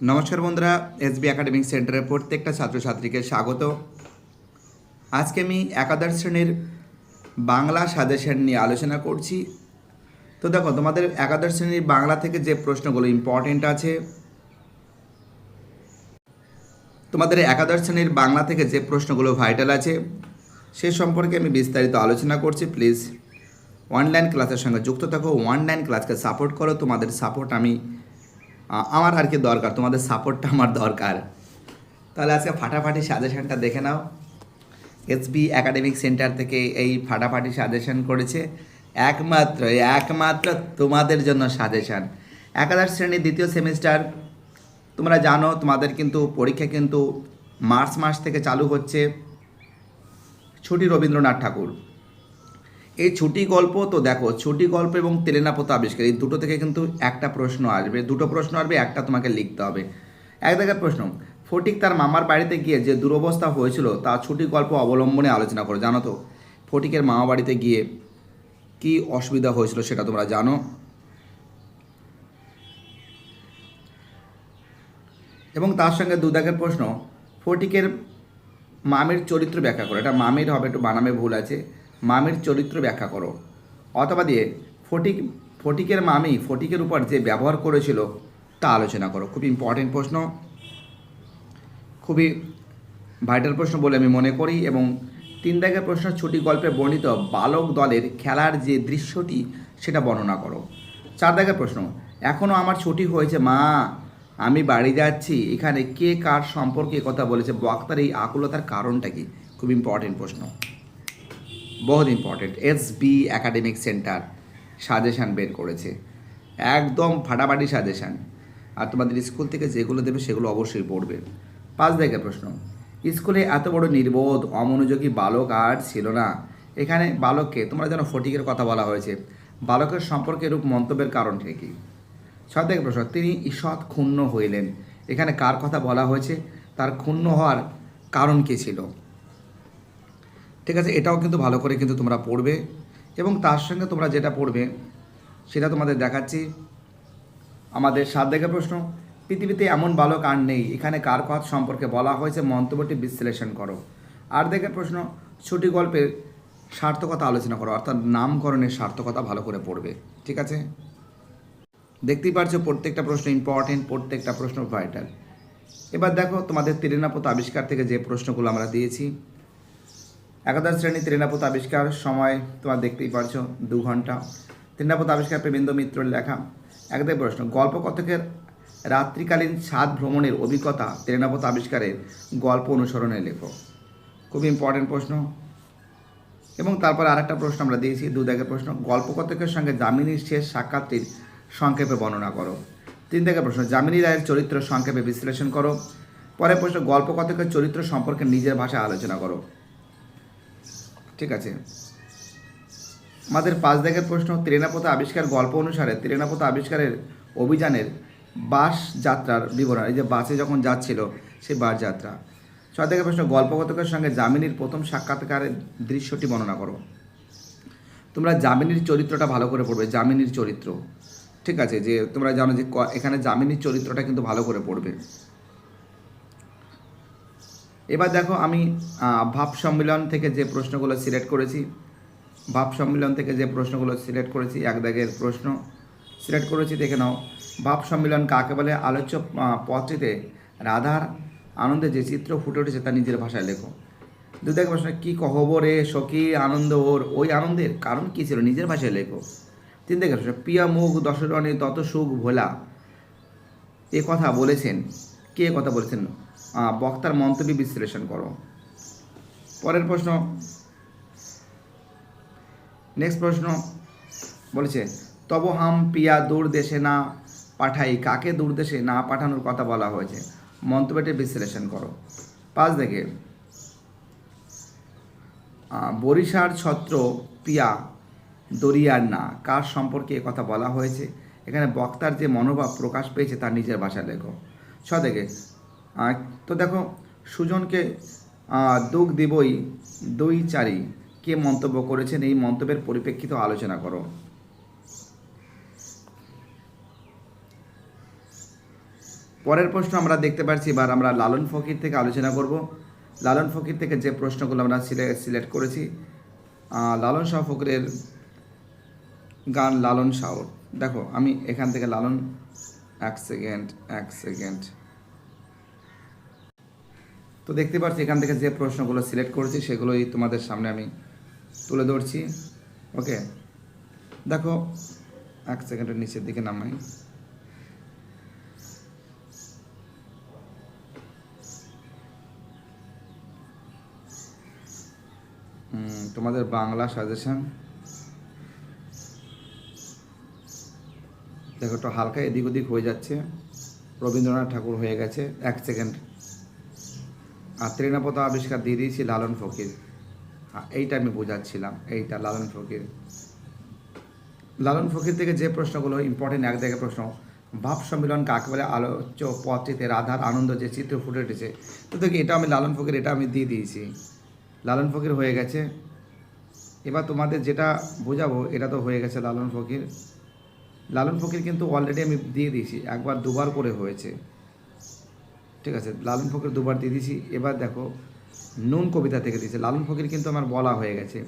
নমস্কার বন্ধুরা SB academic সেন্টারের প্রত্যেকটা ছাত্রছাত্রীকে স্বাগত। আজকে আমি একাদশ শ্রেণির বাংলা সাজেশন নিয়ে আলোচনা করছি। তো দেখো, তোমাদের একাদশ শ্রেণির বাংলা থেকে যে প্রশ্নগুলো ইম্পর্টেন্ট আছে, তোমাদের একাদশ শ্রেণির বাংলা থেকে যে প্রশ্নগুলো ভাইটাল আছে, সে সম্পর্কে আমি বিস্তারিত আলোচনা করছি। প্লিজ অনলাইন ক্লাসের সঙ্গে যুক্ত থাকো অনলাইন ক্লাসকে সাপোর্ট করো। তোমাদের সাপোর্ট আমি আমার আর কি দরকার, তোমাদের সাপোর্টটা আমার দরকার। তাহলে আজকে ফাটাফাটি সাজেশনটা দেখে নাও। এসবি একাডেমিক সেন্টার থেকে এই ফাটাফাটি সাজেশন করেছে। একমাত্র একমাত্র তোমাদের জন্য সাজেশন। একাদশ শ্রেণির দ্বিতীয় সেমিস্টার, তোমরা জানো তোমাদের কিন্তু পরীক্ষা কিন্তু মার্চ মাস থেকে চালু হচ্ছে। ছুটি রবীন্দ্রনাথ ঠাকুর। এই ছুটি গল্প তো দেখো, ছুটি গল্প এবং তেলেনাপোতা আবিষ্কার, এই দুটো থেকে কিন্তু একটা প্রশ্ন আসবে, দুটো প্রশ্ন আসবে, একটা তোমাকে লিখতে হবে। এক জায়গায় প্রশ্ন, ফটিক তার মামার বাড়িতে গিয়ে যে দুরবস্থা হয়েছিল, তা ছুটি গল্প অবলম্বনে আলোচনা করো, জানো তো? ফটিকের মামা বাড়িতে গিয়ে কি অসুবিধা হয়েছিল সেটা তোমরা জানো? এবং তার সঙ্গে দু দাগের প্রশ্ন, ফটিকের মামির চরিত্র ব্যাখ্যা করো, এটা মামির হবে, একটু বানামে ভুল আছে। মামির চরিত্র ব্যাখ্যা করো। অথবা দিয়ে ফটিক, ফটিকের মামি ফটিকের উপর যে ব্যবহার করেছিল তা আলোচনা করো। খুব ইম্পর্টেন্ট প্রশ্ন। খুবই ভাইটাল প্রশ্ন বলে আমি মনে করি এবং তিন দাগের প্রশ্ন ছুটি গল্পে বর্ণিত বালক দলের খেলার যে দৃশ্যটি সেটা বর্ণনা করো। চার দাগের প্রশ্ন এখনও আমার ছুটি হয়েছে, মা। আমি বাড়ি যাচ্ছি। এখানে কে কার সম্পর্কে কথা বলেছে? বক্তার এই আকুলতার কারণটা কি? খুব ইম্পর্টেন্ট প্রশ্ন। বহুত important S B academic center suggestion বের করেছে। একদম ফাটাফাটি সাজেশান আর তোমাদের স্কুল থেকে যেগুলো দেবে সেগুলো অবশ্যই পড়বে। পাঁচ দেখে প্রশ্ন। স্কুলে এত বড় নির্বোধ, অমনোযোগী বালক আর ছিল না। এখানে বালককে, তোমরা যেন ফটিকের কথা বলা হয়েছে। বালকের সম্পর্কে এরূপ মন্তব্যের কারণ কি? ছয় থেকে প্রশ্ন। তিনি ঈষৎ ক্ষুণ্ণ হইলেন। এখানে কার কথা বলা হয়েছে? তার ক্ষুণ্ণ হওয়ার কারণ কী ছিল? ঠিক আছে? এটাও কিন্তু ভালো করে কিন্তু তোমরা পড়বে এবং তার সঙ্গে তোমরা যেটা পড়বে সেটা তোমাদের দেখাচ্ছি। আমাদের সাত দেখে প্রশ্ন, পৃথিবীতে এমন বালক আর নেই, এখানে কার কথা সম্পর্কে বলা হয়েছে মন্তব্যটি বিশ্লেষণ করো। আর দেখে প্রশ্ন, ছুটি গল্পের সার্থকতা আলোচনা করো, অর্থাৎ নামকরণের সার্থকতা ভালো করে পড়বে, ঠিক আছে? দেখতেই পারছ প্রত্যেকটা প্রশ্ন ইম্পর্টেন্ট প্রত্যেকটা প্রশ্ন ভাইটাল এবার দেখো তোমাদের তিরেনাপত আবিষ্কার থেকে যে প্রশ্নগুলো আমরা দিয়েছি একাদশ শ্রেণি তৃণাপত আবিষ্কার সময় তোমার দেখতেই পারছ দু ঘণ্টা। তৃণাপত আবিষ্কার প্রেমেন্দ্র মিত্রের লেখা। একদাই প্রশ্ন গল্প কথকের রাত্রিকালীন ছাদ ভ্রমণের অভিজ্ঞতা তৃণাপত আবিষ্কারের গল্প অনুসরণে লেখো খুব ইম্পর্টেন্ট প্রশ্ন। এবং তারপর আরেকটা প্রশ্ন আমরা দিয়েছি দু দাগের প্রশ্ন গল্প কথকের সঙ্গে যামিনীর শেষ সাক্ষাৎটির সংক্ষেপে বর্ণনা করো। তিন দাগের প্রশ্ন, যামিনী রায়ের চরিত্র সংক্ষেপে বিশ্লেষণ করো। পরের প্রশ্ন গল্প কথকের চরিত্র সম্পর্কে নিজের ভাষায় আলোচনা করো। ঠিক আছে। আমাদের পাঁচ দাগের প্রশ্ন, ত্রিনাপথা আবিষ্কার গল্প অনুসারে ত্রিনাপথা আবিষ্কারের অভিযানের বাস যাত্রার বিবরণ, এই যে বাসে যখন যাচ্ছিল সেই বাস যাত্রা। ছয় দাগের প্রশ্ন, গল্পকথকের সঙ্গে যামিনীর প্রথম সাক্ষাৎকারের দৃশ্যটি বর্ণনা করো। তোমরা যামিনীর চরিত্রটা ভালো করে পড়বে, যামিনীর চরিত্র। ঠিক আছে, যে তোমরা জানো যে এখানে যামিনীর চরিত্রটা কিন্তু ভালো করে পড়বে। এবার দেখো আমি ভাব সম্মেলন থেকে যে প্রশ্নগুলো সিলেক্ট করেছি, ভাব সম্মেলন থেকে যে প্রশ্নগুলো সিলেক্ট করেছি, এক দাগের প্রশ্ন সিলেক্ট করেছি, দেখে নাও। ভাব সম্মেলন কাকে বলে? আলোচ্য পত্রিতে রাধার আনন্দে যে চিত্র ফুটে উঠেছে তা নিজের ভাষায় লেখো। দু দাগের প্রশ্ন, কী কহব রে সখী আনন্দ ওর? ওই আনন্দের কারণ কী ছিল? নিজের ভাষায় লেখো। তিন দেখে প্রশ্ন প্রিয়া মুখ দশরণে তত সুখ ভোলা। এ কথা বলেছেন। কে কথা বলেছেন? বক্তার মন্তব্য বিশ্লেষণ করো। পরের প্রশ্ন। নেক্সট প্রশ্ন বলেছে তব হাম পিয়া দূর দেশে না পাঠাই কাকে দূর দেশে না পাঠানোর কথা বলা হয়েছে? মন্তব্যটি বিশ্লেষণ করো। পাঁচ দেখে বরিশার ছত্র পিয়া দরিয়ার না কার সম্পর্কে কথা বলা হয়েছে? এখানে বক্তার যে মনোভাব প্রকাশ পেয়েছে তার নিজের ভাষায় লেখো। ছ আহ, তো দেখো, সুজনকে দুঃখ দিবই দুই চারি। কে মন্তব্য করেছেন এই মন্তব্যের পরিপ্রেক্ষিত আলোচনা করো। পরের প্রশ্ন আমরা দেখতে পাচ্ছি এবার আমরা লালন ফকির থেকে আলোচনা করব। লালন ফকির থেকে যে প্রশ্নগুলো আমরা সিলেক্ট করেছি লালন শাহ ফকিরের গান লালন শাহর দেখো, আমি এখান থেকে লালন, এক সেকেন্ড এক সেকেন্ড। তো দেখতে পাচ্ছি, এখান থেকে যে প্রশ্নগুলো সিলেক্ট করেছি, সেগুলোই তোমাদের সামনে আমি তুলে ধরছি। ওকে? দেখো, এক সেকেন্ডের নিচের দিকে নামাই। তোমাদের বাংলা সাজেশন দেখো, একটু হালকা এদিক ওদিক হয়ে যাচ্ছে। রবীন্দ্রনাথ ঠাকুর হয়ে গেছে, এক সেকেন্ড। আর তৃণপত আবিষ্কার দিয়ে দিয়েছি লালন ফকির। হ্যাঁ, এইটা আমি বোঝাচ্ছিলাম এইটা লালন ফকির। লালন ফকির থেকে যে প্রশ্নগুলো ইম্পর্টেন্ট এক জায়গায় প্রশ্ন। ভাব সম্মিলন কাকে বলে? আলোচ্য পথটিতে রাধার আনন্দ যে চিত্র ফুটে উঠেছে। তো দেখি এটা আমি লালন ফকির এটা আমি দিয়ে দিয়েছি। লালন ফকির হয়ে গেছে। এবার তোমাদের যেটা বোঝাবো এটা তো হয়ে গেছে লালন ফকির। লালন ফকির কিন্তু অলরেডি আমি দিয়ে দিয়েছি একবার দুবার করে হয়েছে। ঠিক আছে, লালন ফকির দুবার দিয়ে দিয়েছি। এবার দেখো, নুন কবিতা থেকে দিয়েছে। লালন ফকির কিন্তু আমার বলা হয়ে গেছে।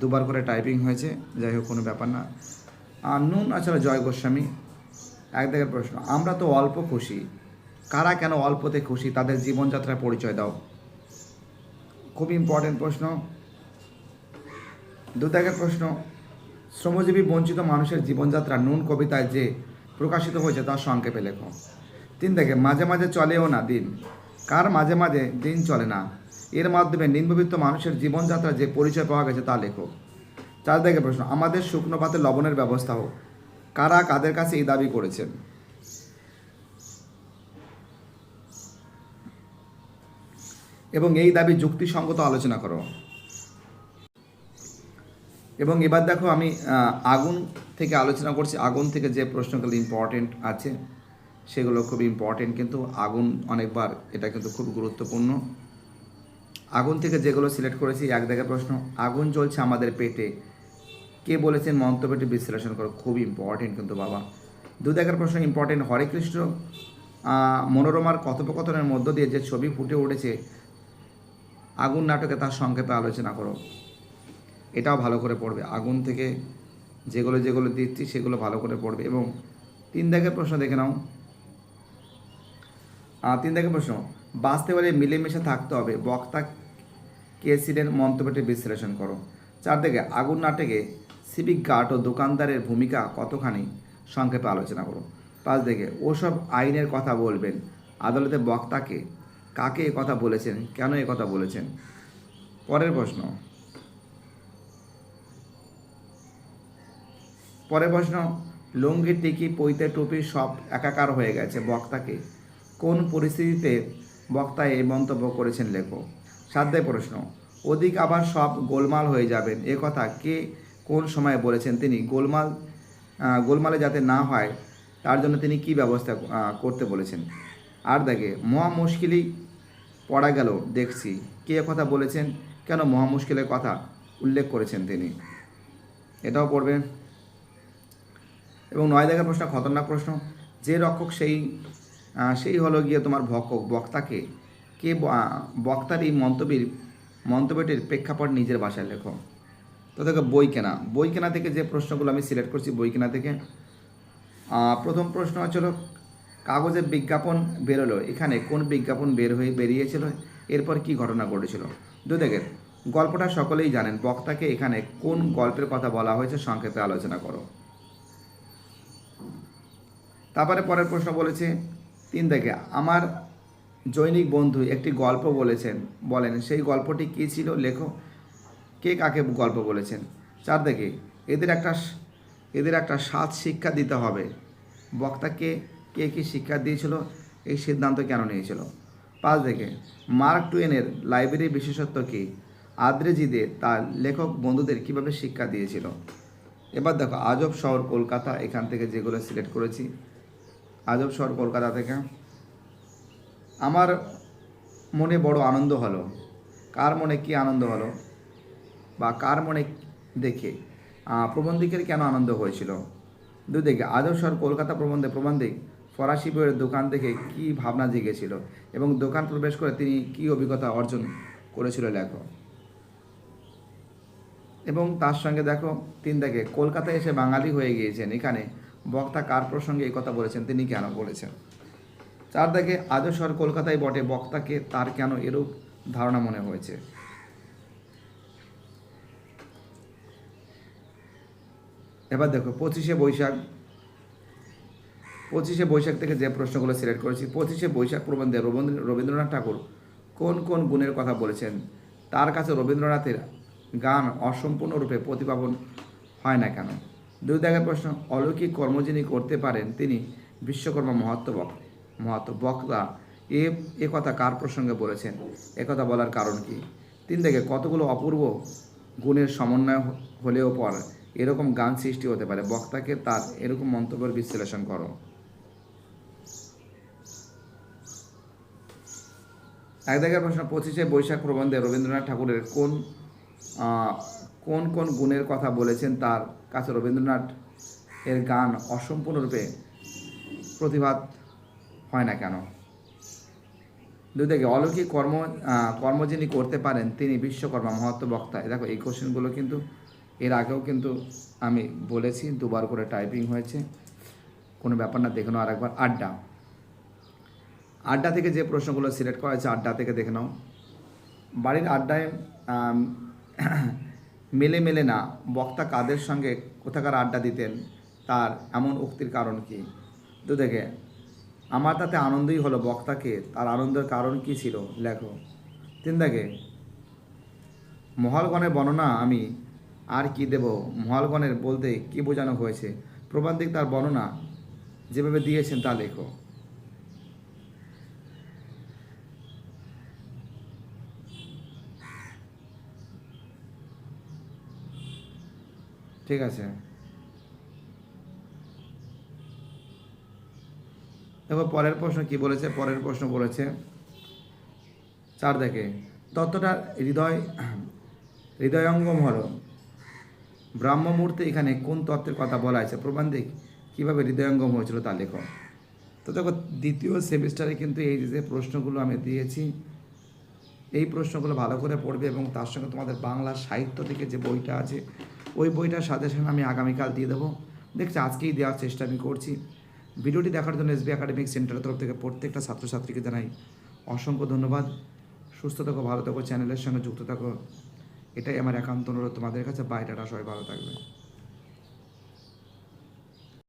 দুবার করে টাইপিং হয়েছে, যাই হোক, কোনো ব্যাপার না। আর নুন আসলে জয় গোস্বামী, এক দেখের প্রশ্ন, আমরা তো অল্প খুশি। কারা কেন অল্পতে খুশি? তাদের জীবনযাত্রার পরিচয় দাও। খুব ইম্পর্টেন্ট প্রশ্ন। দু দাগের প্রশ্ন, শ্রমজীবী বঞ্চিত মানুষের জীবনযাত্রা নুন কবিতায় যে প্রকাশিত হয়েছে, তার সংক্ষেপে লেখো। তিন দেখে মাঝে মাঝে চলেও না দিন। কার মাঝে মাঝে দিন চলে না। এর মাধ্যমে নিম্নবিত্ত মানুষের জীবনযাত্রা যে পরিচয় পাওয়া গেছে তা লেখো চার দেখে প্রশ্ন, আমাদের শুকনো পাতে লবণের ব্যবস্থা হোক। কারা কাদের কাছে এই দাবি করেছেন? এবং এই দাবি যুক্তিসঙ্গত আলোচনা করো। এবং এবার দেখো আমি আগুন থেকে আলোচনা করছি। আগুন থেকে যে প্রশ্নগুলো ইম্পর্টেন্ট আছে সেগুলো খুব ইম্পর্টেন্ট কিন্তু আগুন অনেকবার এটা কিন্তু খুব গুরুত্বপূর্ণ। আগুন থেকে যেগুলো সিলেক্ট করেছি, এক জায়গায় প্রশ্ন, আগুন জ্বলছে আমাদের পেটে। কে বলেছেন মন্তব্যটি বিশ্লেষণ করো খুব ইম্পর্টেন্ট কিন্তু বাবা। দু দেখার প্রশ্ন ইম্পর্টেন্ট হরে কৃষ্ণ। মনোরমার কথোপকথনের মধ্য দিয়ে যে ছবি ফুটে উঠেছে, আগুন নাটকে তার সংক্ষেপে আলোচনা করো। এটাও ভালো করে পড়বে। আগুন থেকে যেগুলো যেগুলো দিচ্ছি, সেগুলো ভালো করে পড়বে। এবং তিন দাগের প্রশ্ন দেখে নাও। তিন দাগের প্রশ্ন বাঁচতে হলে মিলেমিশে থাকতে হবে। বক্তা কে ছিলেন? মন্তব্যটি বিশ্লেষণ করো। চার দিকে আগুন নাটকে সিভিক গার্ড ও দোকানদারের ভূমিকা কতখানি? সংক্ষেপে আলোচনা করো। পাঁচ দিকে ওসব আইনের কথা বলবেন। আদালতে বক্তাকে কাকে এ কথা বলেছেন? কেন এ কথা বলেছেন? পরের প্রশ্ন। পরের প্রশ্ন লুঙ্গি টিকি পৈতে টুপি সব একাকার হয়ে গেছে। বক্তাকে কোন পরিস্থিতিতে বক্তা এই মন্তব্য করেছেন লেখক? সাধ্যায় প্রশ্ন, অধিক আবার সব গোলমাল হয়ে যাবেন, এ কথা কে কোন সময় বলেছেন তিনি? গোলমাল গোলমালে যাতে না হয়, তার জন্য তিনি কি ব্যবস্থা করতে বলেছেন? আর দেখে, মহা মুশকিলই পড়া গেল, দেখছি। কে কথা বলেছেন? কেন মহা মুশকিলের কথা উল্লেখ করেছেন তিনি? এটাও পড়বেন। এবং নয় দেখার প্রশ্ন, খতরনাক প্রশ্ন, যে রক্ষক সেই সেই হলো গিয়ে তোমার ভক্ষক বক্তাকে কে বক্তার এই মন্তব্যের, মন্তব্যটির প্রেক্ষাপট নিজের বাসায় লেখো। তো দেখো, বই কেনা। বই কেনা থেকে যে প্রশ্নগুলো আমি সিলেক্ট করছি বই কেনা থেকে প্রথম প্রশ্ন হচ্ছিল কাগজে বিজ্ঞাপন বেরোলো। এখানে কোন বিজ্ঞাপন বের হয়ে বেরিয়েছিল? এরপর কি ঘটনা ঘটেছিল? দু দেখেন, গল্পটা সকলেই জানেন। বক্তাকে এখানে কোন গল্পের কথা বলা হয়েছে সংক্ষেপে আলোচনা করো। তারপরে পরের প্রশ্ন বলেছে তিন থেকে আমার জৈনিক বন্ধু একটি গল্প বলেছেন, বলেন, সেই গল্পটি কী ছিল? লেখো কে কাকে গল্প বলেছেন? চার দেখে, এদের একটা এদের একটা স্বাদ শিক্ষা দিতে হবে। বক্তাকে কে কী শিক্ষা দিয়েছিল? এই সিদ্ধান্ত কেন নিয়েছিল? পাঁচ দেখে, মার্ক টুয়েনের লাইব্রেরি বিশেষত্ব কী? আদ্রেজিদে তার লেখক বন্ধুদের কীভাবে শিক্ষা দিয়েছিল? এবার দেখো, আজব শহর কলকাতা, এখান থেকে যেগুলো সিলেক্ট করেছি আজব শহর কলকাতা থেকে। আমার মনে বড় আনন্দ হলো। কার মনে কি আনন্দ হলো? বা কার মনে দেখে? প্রবন্ধিকের কেন আনন্দ হয়েছিল? দুদিকে, আজব শহর কলকাতা প্রবন্ধে প্রবন্ধিক ফরাসি বইয়ের দোকান থেকে কি ভাবনা জেগেছিল এবং দোকান প্রবেশ করে তিনি কি অভিজ্ঞতা অর্জন করেছিল, লেখো। এবং তার সঙ্গে দেখো, তিন দেখে কলকাতায় এসে বাঙালি হয়ে গিয়েছেন। এখানে বক্তা কার প্রসঙ্গে এই কথা বলেছেন, তিনি কেন বলেছেন? চার দেখে আজও শহর কলকাতায় বটে, বক্তাকে তার কেন এরূপ ধারণা মনে হয়েছে? এবার দেখো, পঁচিশে বৈশাখ পঁচিশে বৈশাখ থেকে যে প্রশ্নগুলো সিলেক্ট করেছি, পঁচিশে বৈশাখ প্রবন্ধে রবীন্দ্র রবীন্দ্রনাথ ঠাকুর কোন কোন গুণের কথা বলেছেন? তার কাছে রবীন্দ্রনাথের গান অসম্পূর্ণরূপে প্রতিপাদন হয় না কেন? দুই দাগের প্রশ্ন, অলৌকিক কর্ম যিনি করতে পারেন, তিনি বিশ্বকর্মা মহাত্ম মহাত্ম বক্তা এ এ কথা কার প্রসঙ্গে বলেছেন? একথা বলার কারণ কি? তিন দিকে কতগুলো অপূর্ব গুণের সমন্বয় হলেও পর এরকম গান সৃষ্টি হতে পারে। বক্তাকে তার এরকম মন্তব্যের বিশ্লেষণ করো। এক জায়গায় প্রশ্ন, পঁচিশে বৈশাখ প্রবন্ধে রবীন্দ্রনাথ ঠাকুরের কোন কোন কোন গুণের কথা বলেছেন তার কাছে রবীন্দ্রনাথ এর গান অসম্পূর্ণরূপে প্রতিবাদ হয় না কেন? দুই থেকে অলৌকিক কর্ম কর্ম যিনি করতে পারেন, তিনি বিশ্বকর্মা, মহত্ব বক্তা। দেখো, এই কোশ্চেনগুলো কিন্তু এর আগেও কিন্তু আমি বলেছি, দুবার করে টাইপিং হয়েছে। কোনো ব্যাপার না, দেখে নাও আরেকবার। আড্ডা। আড্ডা থেকে যে প্রশ্নগুলো সিলেক্ট করা হয়েছে, আড্ডা থেকে দেখে নাও। বাড়ির আড্ডায় মেলে মেলে না বক্তা কাদের সঙ্গে কোথাকার আড্ডা দিতেন, তার এমন উক্তির কারণ কি? তো দেখে, আমার তাতে আনন্দই হলো বক্তাকে, তার আনন্দের কারণ কি ছিল? লেখো। তিন দেখে, মহলগণের বর্ণনা আমি আর কি দেব? মহলগণের বলতে কি বোঝানো হয়েছে? প্রবান্তিক তার বর্ণনা যেভাবে দিয়েছেন তা লেখো। ঠিক আছে। দেখো, পরের প্রশ্ন কি বলেছে? পরের প্রশ্ন বলেছে, চার দেখে, তত্ত্বটা হৃদয় হৃদয়ঙ্গম হলো। ব্রাহ্মমূর্তি এখানে কোন তত্ত্বের কথা বলা আছে? প্রবন্ধিক কীভাবে হৃদয়ঙ্গম হয়েছিল তা লেখো। তো দেখো, দ্বিতীয় সেমিস্টারে কিন্তু এই যে প্রশ্নগুলো আমি দিয়েছি, এই প্রশ্নগুলো ভালো করে পড়বে এবং তার সঙ্গে তোমাদের বাংলা সাহিত্য থেকে যে বইটা আছে ওই বইটার সাজেশন আমি আগামীকাল দিয়ে দেবো। দেখছি, আজকেই দেওয়ার চেষ্টা আমি করছি। ভিডিওটি দেখার জন্য এসবি একাডেমিক সেন্টারের তরফ থেকে প্রত্যেকটা ছাত্রছাত্রীকে জানাই অসংখ্য ধন্যবাদ। সুস্থ থাকো, ভালো থাকো, চ্যানেলের সঙ্গে যুক্ত থাকো। এটাই আমার একান্ত অনুরোধ তোমাদের কাছে। বাইরেটা সবাই ভালো থাকবে